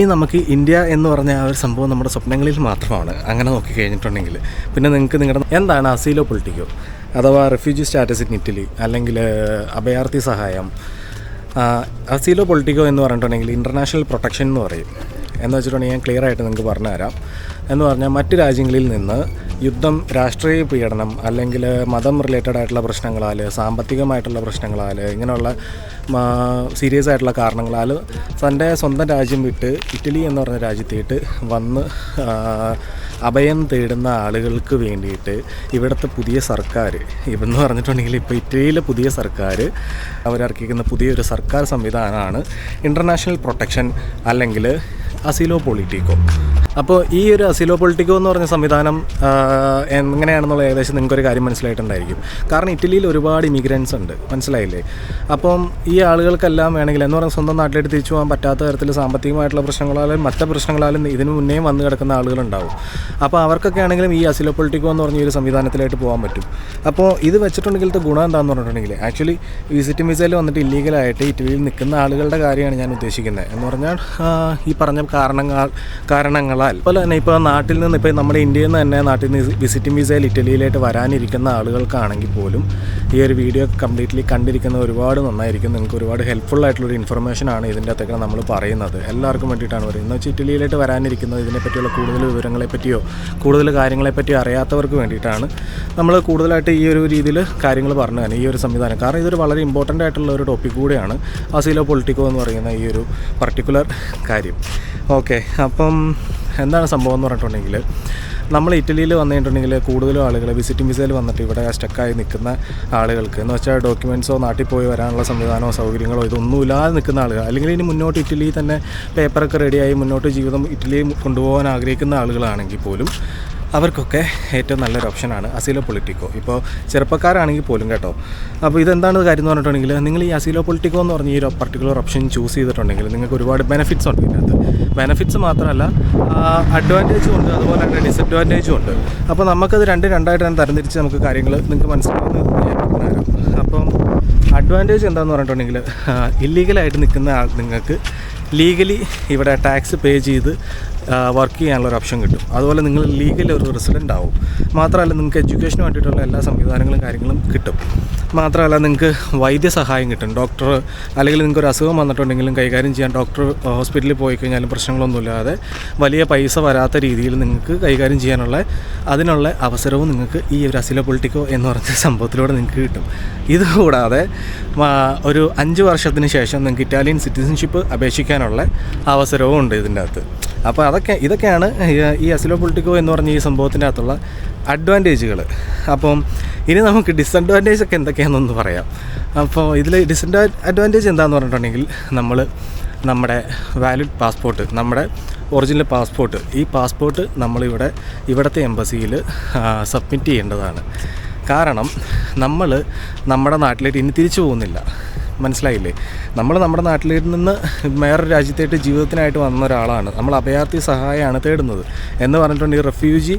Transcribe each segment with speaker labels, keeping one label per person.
Speaker 1: ഇനി നമുക്ക് ഇന്ത്യ എന്ന് പറഞ്ഞ ആ ഒരു സംഭവം നമ്മുടെ സ്വപ്നങ്ങളിൽ മാത്രമാണ്. അങ്ങനെ നോക്കി കഴിഞ്ഞിട്ടുണ്ടെങ്കിൽ. പിന്നെ നിങ്ങൾക്ക് നിങ്ങളുടെ എന്താണ് അസീലോ പൊളിറ്റിക്കോ? അഥവാ റെഫ്യൂജി സ്റ്റാറ്റസ് ഇൻ ഇറ്റലി അല്ലെങ്കിൽ അഭയാർത്ഥി സഹായം. അസീലോ പൊളിറ്റിക്കോ എന്ന് പറഞ്ഞിട്ടുണ്ടെങ്കിൽ ഇന്റർനാഷണൽ പ്രൊട്ടക്ഷൻ എന്ന് പറയും. എന്ന് വെച്ചിട്ടുണ്ടെങ്കിൽ ഞാൻ ക്ലിയർ ആയിട്ട് നിങ്ങൾക്ക് പറഞ്ഞുതരാം. എന്ന് പറഞ്ഞാൽ മറ്റ് രാജ്യങ്ങളിൽ നിന്ന് യുദ്ധം രാഷ്ട്രീയ പീഡനം അല്ലെങ്കിൽ മതം റിലേറ്റഡ് ആയിട്ടുള്ള പ്രശ്നങ്ങളാൽ സാമ്പത്തികമായിട്ടുള്ള പ്രശ്നങ്ങളാൽ ഇങ്ങനെയുള്ള സീരിയസ് ആയിട്ടുള്ള കാരണങ്ങളാൽ തന്റെ സ്വന്തം രാജ്യം വിട്ട് ഇറ്റലി എന്ന് പറഞ്ഞ രാജ്യത്തേട്ട് വന്ന് അഭയം തേടുന്ന ആളുകൾക്ക് വേണ്ടിയിട്ട് ഇവിടുത്തെ പുതിയ സർക്കാർ ഇവെന്ന് പറഞ്ഞിട്ടുണ്ടെങ്കിൽ ഇപ്പോൾ ഇറ്റലിയിലെ പുതിയ സർക്കാർ അവരർക്കിക്കുന്ന പുതിയൊരു സർക്കാർ സംവിധാനമാണ് ഇന്റർനാഷണൽ പ്രൊട്ടക്ഷൻ അല്ലെങ്കിൽ അസിലോ പൊളിറ്റിക്കോ അപ്പോൾ ഈ ഒരു അസിലോ പൊളിറ്റിക്കോ എന്ന് പറഞ്ഞ സംവിധാനം എങ്ങനെയാണെന്നുള്ള ഏകദേശം നിങ്ങൾക്കൊരു കാര്യം മനസ്സിലായിട്ടുണ്ടായിരിക്കും. കാരണം ഇറ്റലിയിൽ ഒരുപാട് ഇമിഗ്രൻസ് ഉണ്ട്. മനസ്സിലായില്ലേ? അപ്പം ഈ ആളുകൾക്കെല്ലാം വേണമെങ്കിൽ എന്ന് പറഞ്ഞാൽ സ്വന്തം നാട്ടിലേക്ക് തിരിച്ചു പോകാൻ പറ്റാത്ത തരത്തിൽ സാമ്പത്തികമായിട്ടുള്ള പ്രശ്നങ്ങളാലും മറ്റ് പ്രശ്നങ്ങളാലും ഇതിനു മുന്നേ വന്ന് കിടക്കുന്ന ആളുകളുണ്ടാവും. അപ്പോൾ അവർക്കൊക്കെ ആണെങ്കിലും ഈ അസിലോ പൊളിറ്റിക്കോ എന്ന് പറഞ്ഞ ഒരു സംവിധാനത്തിലായിട്ട് പോകാൻ പറ്റും. അപ്പോൾ ഇത് വെച്ചിട്ടുണ്ടെങ്കിലത്തെ ഗുണം എന്താണെന്ന് പറഞ്ഞിട്ടുണ്ടെങ്കിൽ ആക്ച്വലി വിസിറ്റ് വിസയിൽ വന്നിട്ട് ഇല്ലീഗലായിട്ട് ഇറ്റലിയിൽ നിൽക്കുന്ന ആളുകളുടെ കാര്യമാണ് ഞാൻ ഉദ്ദേശിക്കുന്നത്. എന്ന് പറഞ്ഞാൽ ഈ പറഞ്ഞ കാരണങ്ങൾ കാരണങ്ങൾ കാരണങ്ങളാൽ അതുപോലെ തന്നെ ഇപ്പോൾ നാട്ടിൽ നിന്ന് ഇപ്പോൾ നമ്മുടെ ഇന്ത്യയിൽ നിന്ന് തന്നെ നാട്ടിൽ നിന്ന് വിസിറ്റിംഗ് വിസയിൽ ഇറ്റലിയിലായിട്ട് വരാനിരിക്കുന്ന ആളുകൾക്കാണെങ്കിൽ പോലും ഈ ഒരു വീഡിയോ കംപ്ലീറ്റ്ലി കണ്ടിരിക്കുന്ന ഒരുപാട് നന്നായിരിക്കും. നിങ്ങൾക്ക് ഒരുപാട് ഹെൽപ്ഫുൾ ആയിട്ടുള്ളൊരു ഇൻഫർമേഷനാണ് ഇതിന്റെ അകത്തൊക്കെ നമ്മൾ പറയുന്നത്. എല്ലാവർക്കും വേണ്ടിയിട്ടാണ് പറയുന്നത്. വെച്ചാൽ ഇറ്റലിയിലായിട്ട് വരാനിരിക്കുന്നത് ഇതിനെപ്പറ്റിയുള്ള കൂടുതൽ വിവരങ്ങളെ പറ്റിയോ കൂടുതൽ കാര്യങ്ങളെ പറ്റിയോ അറിയാത്തവർക്ക് വേണ്ടിയിട്ടാണ് നമ്മൾ കൂടുതലായിട്ട് ഈ ഒരു രീതിയിൽ കാര്യങ്ങൾ പറഞ്ഞു തന്നെ ഈ ഒരു സംവിധാനം. കാരണം ഇതൊരു വളരെ ഇമ്പോർട്ടന്റ് ആയിട്ടുള്ള ഒരു ടോപ്പിക് കൂടിയാണ് അസീലോ പൊളിറ്റിക്കോ എന്ന് പറയുന്ന ഈ ഒരു പർട്ടിക്കുലർ കാര്യം. ഓക്കെ അപ്പം എന്താണ് സംഭവം എന്ന് പറഞ്ഞിട്ടുണ്ടെങ്കിൽ നമ്മൾ ഇറ്റലിയിൽ വന്നിട്ടുണ്ടെങ്കിൽ കൂടുതലും ആളുകൾ വിസിറ്റിംഗ് വിസയിൽ വന്നിട്ട് ഇവിടെ സ്റ്റക്കായി നിൽക്കുന്ന ആളുകൾക്ക് എന്ന് വെച്ചാൽ ഡോക്യുമെന്റ്സോ നാട്ടിൽ പോയി വരാനുള്ള സംവിധാനമോ സൗകര്യങ്ങളോ ഇതൊന്നുമില്ലാതെ നിൽക്കുന്ന ആളുകൾ അല്ലെങ്കിൽ ഇനി മുന്നോട്ട് ഇറ്റലിയിൽ തന്നെ പേപ്പറൊക്കെ റെഡിയായി മുന്നോട്ട് ജീവിതം ഇറ്റലിയിൽ കൊണ്ടുപോകാൻ ആഗ്രഹിക്കുന്ന ആളുകളാണെങ്കിൽ പോലും അവർക്കൊക്കെ ഏറ്റവും നല്ലൊരു ഓപ്ഷനാണ് അസീലോ പൊളിറ്റിക്കോ. ഇപ്പോൾ ചെറുപ്പക്കാരാണെങ്കിൽ പോലും കേട്ടോ. അപ്പോൾ ഇതെന്താണ് കാര്യം എന്ന് പറഞ്ഞിട്ടുണ്ടെങ്കിൽ നിങ്ങൾ ഈ അസീലോ പൊളിറ്റിക്കോ എന്ന് പറഞ്ഞ ഈ ഒരു പർട്ടിക്കുലർ ഓപ്ഷൻ ചൂസ് ചെയ്തിട്ടുണ്ടെങ്കിൽ നിങ്ങൾക്ക് ഒരുപാട് ബെനിഫിറ്റ്സ് ഉണ്ട് ഇതിനകത്ത്. ബെനിഫിറ്റ്സ് മാത്രമല്ല അഡ്വാന്റേജും ഉണ്ട് അതുപോലെ തന്നെ ഡിസഡ്വാന്റേജും ഉണ്ട്. അപ്പോൾ നമുക്കത് രണ്ട് രണ്ടായിട്ട് തന്നെ തരംതിരിച്ച് നമുക്ക് കാര്യങ്ങൾ നിങ്ങൾക്ക് മനസ്സിലാവുന്ന അപ്പം അഡ്വാന്റേജ് എന്താണെന്ന് പറഞ്ഞിട്ടുണ്ടെങ്കിൽ ഇല്ലീഗലായിട്ട് നിൽക്കുന്ന ആൾ നിങ്ങൾക്ക് ലീഗലി ഇവിടെ ടാക്സ് പേ ചെയ്ത് വർക്ക് ചെയ്യാനുള്ള ഒരു ഓപ്ഷൻ കിട്ടും. അതുപോലെ നിങ്ങൾ ലീഗലി ഒരു റെസിഡന്റ് ആവും. മാത്രമല്ല നിങ്ങൾക്ക് എഡ്യൂക്കേഷന് വേണ്ടിയിട്ടുള്ള എല്ലാ സംവിധാനങ്ങളും കാര്യങ്ങളും കിട്ടും. മാത്രമല്ല നിങ്ങൾക്ക് വൈദ്യസഹായം കിട്ടും. ഡോക്ടർ അല്ലെങ്കിൽ നിങ്ങൾക്ക് ഒരു അസുഖം വന്നിട്ടുണ്ടെങ്കിലും കൈകാര്യം ചെയ്യാൻ ഡോക്ടർ ഹോസ്പിറ്റലിൽ പോയി കഴിഞ്ഞാലും പ്രശ്നങ്ങളൊന്നുമില്ലാതെ വലിയ പൈസ വരാത്ത രീതിയിൽ നിങ്ങൾക്ക് കൈകാര്യം ചെയ്യാനുള്ള അതിനുള്ള അവസരവും നിങ്ങൾക്ക് ഈ ഒരു അസില പൊളിറ്റിക്കോ എന്ന് പറഞ്ഞ സംഭവത്തിലൂടെ നിങ്ങൾക്ക് കിട്ടും. ഇതുകൂടാതെ ഒരു അഞ്ച് വർഷത്തിന് ശേഷം നിങ്ങൾക്ക് ഇറ്റാലിയൻ സിറ്റിസൺഷിപ്പ് അപേക്ഷിക്കാനുള്ള അവസരവും ഉണ്ട് ഇതിന്റെ അകത്ത്. അപ്പോൾ അതൊക്കെ ഇതൊക്കെയാണ് ഈ- അസിലോ പൊളിറ്റിക്കോ എന്ന് പറഞ്ഞ ഈ സംഭവത്തിന്റെ അകത്തുള്ള അഡ്വാന്റേജുകൾ അപ്പം ഇനി നമുക്ക് ഡിസഡ്വാന്റേജ് ഒക്കെ എന്തൊക്കെയാണെന്നൊന്ന് പറയാം. അപ്പോൾ ഇതിൽ ഡിസഡ്വാ അഡ്വാന്റേജ് എന്താണെന്ന് പറഞ്ഞിട്ടുണ്ടെങ്കിൽ നമ്മൾ നമ്മുടെ വാലിഡ് പാസ്പോർട്ട് നമ്മുടെ ഒറിജിനൽ പാസ്പോർട്ട് ഈ പാസ്പോർട്ട് നമ്മളിവിടെ ഇവിടുത്തെ എംബസിയിൽ സബ്മിറ്റ് ചെയ്യേണ്ടതാണ്. കാരണം നമ്മൾ നമ്മുടെ നാട്ടിലേക്ക് ഇനി തിരിച്ചു പോകുന്നില്ല. മനസ്സിലായില്ലേ? നമ്മൾ നമ്മുടെ നാട്ടിൽ നിന്ന് വേറൊരു രാജ്യത്തേക്ക് ജീവിതത്തിനായിട്ട് വന്ന ഒരാളാണ്. നമ്മൾ അഭയാർത്ഥി സഹായമാണ് തേടുന്നത്. എന്ന് പറഞ്ഞിട്ടുണ്ടെങ്കിൽ റെഫ്യൂജി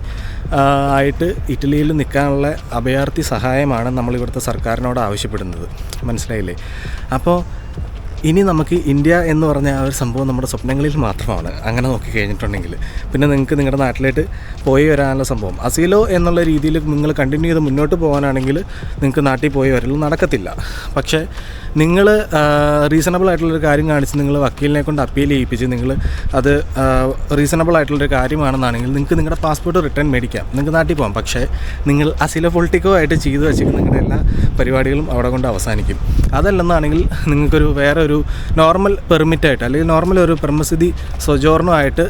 Speaker 1: ആയിട്ട് ഇറ്റലിയിൽ നിൽക്കാനുള്ള അഭയാർത്ഥി സഹായമാണ് നമ്മൾ ഇവിടുത്തെ സർക്കാരിനോട് ആവശ്യപ്പെടുന്നത്. മനസ്സിലായില്ലേ? അപ്പോൾ ഇനി നമുക്ക് ഇന്ത്യ എന്ന് പറഞ്ഞ ആ ഒരു സംഭവം നമ്മുടെ സ്വപ്നങ്ങളിൽ മാത്രമാണ്. അങ്ങനെ നോക്കി കഴിഞ്ഞിട്ടുണ്ടെങ്കിൽ. പിന്നെ നിങ്ങൾക്ക് നിങ്ങളുടെ നാട്ടിലേക്ക് പോയി വരാനുള്ള സംഭവം. അസീലോ എന്നുള്ള രീതിയിൽ നിങ്ങൾ കണ്ടിന്യൂ ചെയ്ത് മുന്നോട്ട് പോകാനാണെങ്കിൽ നിങ്ങൾക്ക് നാട്ടിൽ പോയി വരൽ നടക്കത്തില്ല. പക്ഷേ നിങ്ങൾ റീസണബിൾ ആയിട്ടുള്ളൊരു കാര്യം കാണിച്ച് നിങ്ങൾ വക്കീലിനെ കൊണ്ട് അപ്പീൽ ചെയ്യിപ്പിച്ച് നിങ്ങൾ അത് റീസണബിൾ ആയിട്ടുള്ളൊരു കാര്യമാണെന്നാണെങ്കിൽ നിങ്ങൾക്ക് നിങ്ങളുടെ പാസ്പോർട്ട് റിട്ടേൺ മേടിക്കാം. നിങ്ങൾക്ക് നാട്ടിൽ പോകാം. പക്ഷേ നിങ്ങൾ അസില പൊളിറ്റിക്കോ ആയിട്ട് ചെയ്തു വെച്ചിട്ട് നിങ്ങളുടെ എല്ലാ പരിപാടികളും അവിടെ കൊണ്ട് അവസാനിക്കും. അതല്ലെന്നാണെങ്കിൽ നിങ്ങൾക്കൊരു വേറെ ഒരു നോർമൽ പെർമിറ്റായിട്ട് അല്ലെങ്കിൽ നോർമൽ ഒരു പെർമസിതി സ്വജോർണോ ആയിട്ട്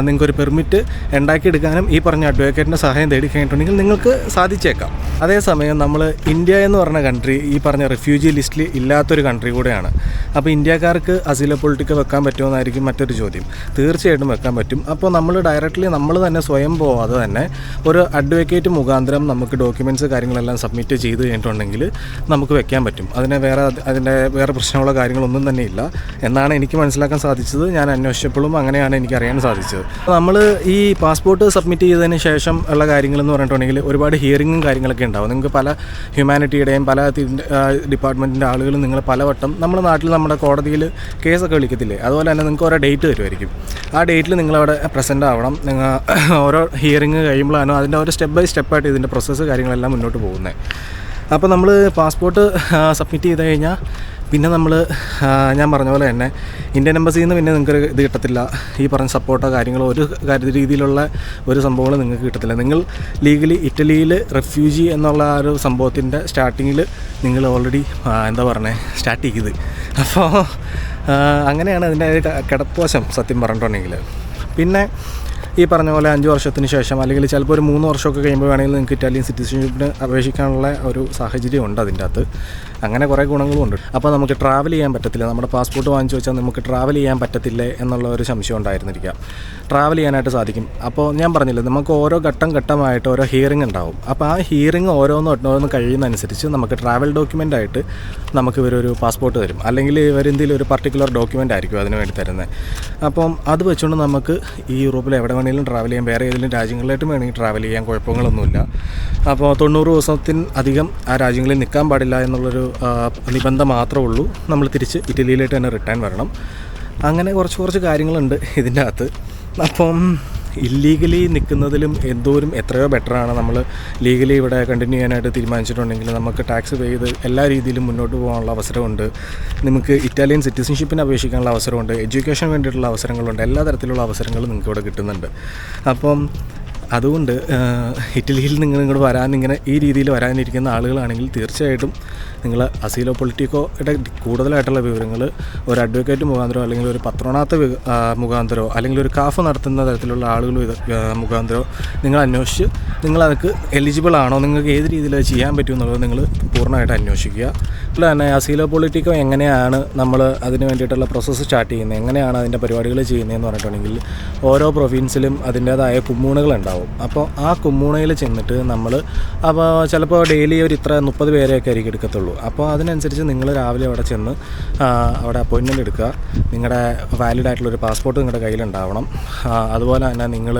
Speaker 1: നിങ്ങൾക്കൊരു പെർമിറ്റ് ഉണ്ടാക്കിയെടുക്കാനും ഈ പറഞ്ഞ അഡ്വക്കേറ്റിന്റെ സഹായം തേടി കഴിഞ്ഞിട്ടുണ്ടെങ്കിൽ നിങ്ങൾക്ക് സാധിച്ചേക്കാം. അതേസമയം നമ്മൾ ഇന്ത്യ എന്ന് പറഞ്ഞ കൺട്രി ഈ പറഞ്ഞ റിഫ്യൂജി ലിസ്റ്റിൽ ഇല്ലാത്തൊരു കൺട്രി കൂടെയാണ്. അപ്പോൾ ഇന്ത്യക്കാർക്ക് അസില പൊളിറ്റിക്കൽ വെക്കാൻ പറ്റുമെന്നായിരിക്കും മറ്റൊരു ചോദ്യം. തീർച്ചയായിട്ടും വെക്കാൻ പറ്റും. അപ്പോൾ നമ്മൾ ഡയറക്റ്റ്ലി നമ്മൾ തന്നെ സ്വയം പോവാതെ തന്നെ ഒരു അഡ്വക്കേറ്റ് മുഖാന്തരം നമുക്ക് ഡോക്യുമെന്റ്സ് കാര്യങ്ങളെല്ലാം സബ്മിറ്റ് ചെയ്ത് കഴിഞ്ഞിട്ടുണ്ടെങ്കിൽ നമുക്ക് വെക്കാൻ പറ്റും. അതിനെ വേറെ അത് അതിന്റെ വേറെ പ്രശ്നങ്ങളോ കാര്യങ്ങളൊന്നും തന്നെ ഇല്ല. എന്നാണ് എനിക്ക് മനസ്സിലാക്കാൻ സാധിച്ചത്. ഞാൻ അന്വേഷിച്ചപ്പോഴും അങ്ങനെയാണ് എനിക്ക് അറിയാൻ സാധിച്ചത്. നമ്മൾ ഈ പാസ്പോർട്ട് സബ്മിറ്റ് ചെയ്തതിന് ശേഷം ഉള്ള കാര്യങ്ങളെന്ന് പറഞ്ഞിട്ടുണ്ടെങ്കിൽ ഒരുപാട് ഹിയറിങ്ങും കാര്യങ്ങളൊക്കെ ഉണ്ടാവും. നിങ്ങൾക്ക് പല ഹ്യൂമാനിറ്റിയുടെയും പല ഡിപ്പാർട്ട്മെന്റിന്റെ ആളുകളും നിങ്ങൾ പലവട്ടം നമ്മുടെ നാട്ടിൽ നമ്മുടെ കോടതിയിൽ കേസൊക്കെ വിളിക്കത്തില്ലേ? അതുപോലെ തന്നെ നിങ്ങൾക്ക് ഓരോ ഡേറ്റ് തരുമായിരിക്കും ആ ഡേറ്റിൽ നിങ്ങളവിടെ പ്രസന്റ് ആവണം. നിങ്ങൾ ഓരോ ഹിയറിങ് കഴിയുമ്പോഴാണ് അതിന്റെ ഓരോ സ്റ്റെപ്പ് ബൈ സ്റ്റെപ്പായിട്ട് ഇതിന്റെ പ്രോസസ്സ് കാര്യങ്ങളെല്ലാം മുന്നോട്ട് പോകുന്നത്. അപ്പോൾ നമ്മൾ പാസ്പോർട്ട് സബ്മിറ്റ് ചെയ്ത് കഴിഞ്ഞാൽ പിന്നെ നമ്മൾ ഞാൻ പറഞ്ഞ പോലെ തന്നെ ഇന്ത്യൻ എംബസിയിൽ നിന്ന് പിന്നെ നിങ്ങൾക്ക് ഇത് കിട്ടത്തില്ല. ഈ പറഞ്ഞ സപ്പോർട്ടോ കാര്യങ്ങളോ ഒരു കാര്യ രീതിയിലുള്ള ഒരു സംഭവങ്ങൾ നിങ്ങൾക്ക് കിട്ടത്തില്ല. നിങ്ങൾ ലീഗലി ഇറ്റലിയിൽ റെഫ്യൂജി എന്നുള്ള ആ ഒരു സംഭവത്തിന്റെ സ്റ്റാർട്ടിങ്ങിൽ നിങ്ങൾ ഓൾറെഡി എന്താ പറയണേ സ്റ്റാർട്ട് ചെയ്ത്. അപ്പോൾ അങ്ങനെയാണ് അതിന്റെ കിടപ്പുവശം സത്യം പറഞ്ഞിട്ടുണ്ടെങ്കിൽ പിന്നെ ഈ പറഞ്ഞ പോലെ അഞ്ച് വർഷത്തിന് ശേഷം അല്ലെങ്കിൽ ചിലപ്പോൾ ഒരു മൂന്ന് വർഷമൊക്കെ കഴിയുമ്പോൾ വേണമെങ്കിൽ നിങ്ങൾക്ക് ഇറ്റാലിയൻ സിറ്റിസൺഷിപ്പിന് അപേക്ഷിക്കാനുള്ള ഒരു സാഹചര്യം ഉണ്ട് അതിന്റെ അകത്ത്. അങ്ങനെ കുറേ ഗുണങ്ങളും ഉണ്ട്. അപ്പോൾ നമുക്ക് ട്രാവൽ ചെയ്യാൻ പറ്റത്തില്ല. നമ്മുടെ പാസ്പോർട്ട് വാങ്ങിച്ചു വെച്ചാൽ നമുക്ക് ട്രാവൽ ചെയ്യാൻ പറ്റത്തില്ലേ എന്നുള്ള ഒരു സംശയം ഉണ്ടായിരുന്നിരിക്കാം. ട്രാവൽ ചെയ്യാനായിട്ട് സാധിക്കും. അപ്പോൾ ഞാൻ പറഞ്ഞില്ല നമുക്ക് ഓരോ ഘട്ടം ഘട്ടമായിട്ട് ഓരോ ഹിയറിംഗ് ഉണ്ടാവും. അപ്പോൾ ആ ഹിയറിംഗ് ഓരോന്നും ഓരോന്ന് കഴിയുന്നതനുസരിച്ച് നമുക്ക് ട്രാവൽ ഡോക്യുമെന്റ് ആയിട്ട് നമുക്ക് ഇവരൊരു പാസ്പോർട്ട് തരും. അല്ലെങ്കിൽ ഇവരെന്തെങ്കിലും ഒരു പർട്ടിക്കുലർ ഡോക്യുമെന്റ് ആയിരിക്കും അതിന് വേണ്ടി തരുന്നത് അപ്പം അത് വെച്ചുകൊണ്ട് നമുക്ക് ഈ യൂറോപ്പിൽ എവിടെ വേണമെങ്കിലും ട്രാവൽ ചെയ്യാം. വേറെ ഏതെങ്കിലും രാജ്യങ്ങളിലായിട്ടും വേണമെങ്കിൽ ട്രാവൽ ചെയ്യാൻ കുഴപ്പങ്ങളൊന്നുമില്ല. അപ്പോൾ തൊണ്ണൂറ് ദിവസത്തിന് അധികം ആ രാജ്യങ്ങളിൽ നിൽക്കാൻ പാടില്ല എന്നുള്ളൊരു ആ, നിബന്ധന മാത്രമേ ഉള്ളൂ. നമ്മൾ തിരിച്ച് ഇറ്റലിയിലേക്ക് തന്നെ റിട്ടേൺ വരണം. അങ്ങനെ കുറച്ച് കുറച്ച് കാര്യങ്ങളുണ്ട് ഇതിന്റെ അകത്ത്. അപ്പം ഇല്ലീഗലി നിൽക്കുന്നതിലും എന്തോരും എത്രയോ ബെറ്ററാണ് നമ്മൾ ലീഗലി ഇവിടെ കണ്ടിന്യൂ ചെയ്യാനായിട്ട് തീരുമാനിച്ചിട്ടുണ്ടെങ്കിൽ നമുക്ക് ടാക്സ് പേ ചെയ്ത് എല്ലാ രീതിയിലും മുന്നോട്ട് പോകാനുള്ള അവസരമുണ്ട്. നമുക്ക് ഇറ്റാലിയൻ സിറ്റിസൺഷിപ്പിന് അപേക്ഷിക്കാനുള്ള അവസരമുണ്ട്. എഡ്യൂക്കേഷന് വേണ്ടിയിട്ടുള്ള അവസരങ്ങളുണ്ട്. എല്ലാ തരത്തിലുള്ള അവസരങ്ങളും നിങ്ങൾക്ക് ഇവിടെ കിട്ടുന്നുണ്ട്. അപ്പം അതുകൊണ്ട് ഇറ്റലിയിൽ നിങ്ങൾ ഇങ്ങോട്ട് വരാൻ ഇങ്ങനെ ഈ രീതിയിൽ വരാനിരിക്കുന്ന ആളുകളാണെങ്കിൽ തീർച്ചയായിട്ടും നിങ്ങൾ അസീലോ പൊളിറ്റിക്കോയുടെ കൂടുതലായിട്ടുള്ള വിവരങ്ങൾ ഒരു അഡ്വക്കേറ്റ് മുഖാന്തരോ അല്ലെങ്കിൽ ഒരു പത്രോണാത്ത മുഖാന്തരോ അല്ലെങ്കിൽ ഒരു കാഫ് നടത്തുന്ന തരത്തിലുള്ള ആളുകൾ മുഖാന്തരോ നിങ്ങൾ അന്വേഷിച്ച് നിങ്ങൾ അതൊക്കെ എലിജിബിൾ ആണോ? നിങ്ങൾക്ക് ഏത് രീതിയിൽ ചെയ്യാൻ പറ്റുമെന്നുള്ളത് നിങ്ങൾ പൂർണമായിട്ട് അന്വേഷിക്കുക. അതുപോലെ തന്നെ അസീലോ പൊളിറ്റിക്കോ എങ്ങനെയാണ് നമ്മൾ അതിന് വേണ്ടിയിട്ടുള്ള പ്രോസസ്സ് സ്റ്റാർട്ട് ചെയ്യുന്നത്? എങ്ങനെയാണ് അതിന്റെ പരിപാടികൾ ചെയ്യുന്നതെന്ന് പറഞ്ഞിട്ടുണ്ടെങ്കിൽ ഓരോ പ്രൊവിൻസിലും അതിന്റേതായ കുമ്മൂണുകളുണ്ടാവും അപ്പോൾ ആ കുമ്മൂണയിൽ ചെന്നിട്ട് നമ്മൾ അപ്പോൾ ചിലപ്പോൾ ഡെയിലി ഒരു ഇത്ര മുപ്പത് പേരെയൊക്കെ ആയിരിക്കും എടുക്കത്തുള്ളൂ. അപ്പോൾ അതിനനുസരിച്ച് നിങ്ങൾ രാവിലെ അവിടെ ചെന്ന് അവിടെ അപ്പോയിൻമെന്റ് എടുക്കുക. നിങ്ങളുടെ വാലിഡ് ആയിട്ടുള്ളൊരു പാസ്പോർട്ട് നിങ്ങളുടെ കയ്യിലുണ്ടാവണം അതുപോലെ തന്നെ നിങ്ങൾ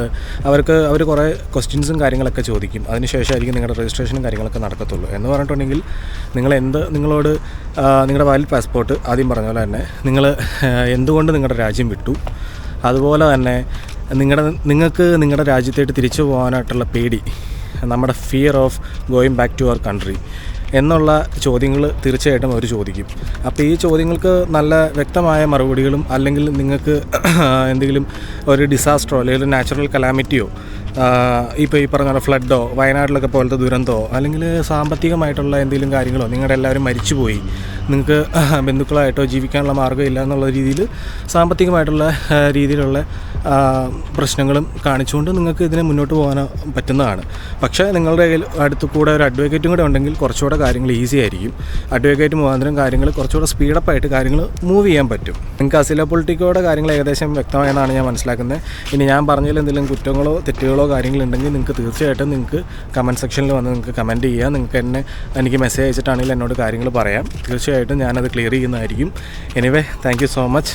Speaker 1: അവർക്ക് അവർ കുറേ ക്വസ്റ്റ്യൻസും കാര്യങ്ങളൊക്കെ ചോദിക്കും. അതിനുശേഷമായിരിക്കും നിങ്ങളുടെ രജിസ്ട്രേഷനും കാര്യങ്ങളൊക്കെ നടക്കത്തുള്ളൂ. എന്ന് പറഞ്ഞിട്ടുണ്ടെങ്കിൽ നിങ്ങൾ എന്ത് നിങ്ങളോട് ആ, നിങ്ങളുടെ വാലിഡ് പാസ്പോർട്ട് ആദ്യം പറഞ്ഞ പോലെ തന്നെ നിങ്ങൾ എന്തുകൊണ്ട് നിങ്ങളുടെ രാജ്യം വിട്ടു? അതുപോലെ തന്നെ നിങ്ങളുടെ നിങ്ങൾക്ക് നിങ്ങളുടെ രാജ്യത്തേക്ക് തിരിച്ചു പോകാനായിട്ടുള്ള പേടി നമ്മുടെ fear of going back to our country എന്നുള്ള ചോദ്യങ്ങൾ തീർച്ചയായിട്ടും അവർ ചോദിക്കും. അപ്പോൾ ഈ ചോദ്യങ്ങൾക്ക് നല്ല വ്യക്തമായ മറുപടികളും അല്ലെങ്കിൽ നിങ്ങൾക്ക് എന്തെങ്കിലും ഒരു ഡിസാസ്റ്ററോ അല്ലെങ്കിൽ നാച്ചുറൽ കലാമിറ്റിയോ ഇപ്പോൾ ഈ പറഞ്ഞ ഫ്ലഡോ വയനാട്ടിലൊക്കെ പോലത്തെ ദുരന്തമോ അല്ലെങ്കിൽ സാമ്പത്തികമായിട്ടുള്ള എന്തെങ്കിലും കാര്യങ്ങളോ നിങ്ങളുടെ എല്ലാവരും മരിച്ചുപോയി നിങ്ങൾക്ക് ബന്ധുക്കളായിട്ടോ ജീവിക്കാനുള്ള മാർഗമില്ല എന്നുള്ള രീതിയിൽ സാമ്പത്തികമായിട്ടുള്ള രീതിയിലുള്ള പ്രശ്നങ്ങളും കാണിച്ചുകൊണ്ട് നിങ്ങൾക്ക് ഇതിനെ മുന്നോട്ട് പോകാൻ പറ്റുന്നതാണ്. പക്ഷേ നിങ്ങളുടെ കയ്യിൽ അടുത്ത് കൂടെ ഒരു അഡ്വക്കേറ്റും കൂടെ ഉണ്ടെങ്കിൽ കുറച്ചുകൂടെ കാര്യങ്ങൾ ഈസി ആയിരിക്കും. അഡ്വക്കേറ്റ് മുഖാന്തരം കാര്യങ്ങൾ കുറച്ചുകൂടെ സ്പീഡപ്പായിട്ട് കാര്യങ്ങൾ മൂവ് ചെയ്യാൻ പറ്റും. നിങ്ങൾക്ക് അസില പൊളിറ്റിക്കോടെ കാര്യങ്ങൾ ഏകദേശം വ്യക്തമായെന്നാണ് ഞാൻ മനസ്സിലാക്കുന്നത്. ഇനി ഞാൻ പറഞ്ഞതിൽ എന്തെങ്കിലും കുറ്റങ്ങളോ തെറ്റുകളോ കാര്യങ്ങളുണ്ടെങ്കിൽ നിങ്ങൾക്ക് തീർച്ചയായിട്ടും നിങ്ങൾക്ക് കമന്റ് സെക്ഷനിൽ വന്ന് നിങ്ങൾക്ക് കമന്റ് ചെയ്യാം. നിങ്ങൾക്ക് എന്നെ എനിക്ക് മെസ്സേജ് അയച്ചിട്ടാണെങ്കിൽ എന്നോട് കാര്യങ്ങൾ പറയാം. തീർച്ചയായിട്ടും ഞാനത് ക്ലിയർ ചെയ്യുന്നതായിരിക്കും. Anyway thank so much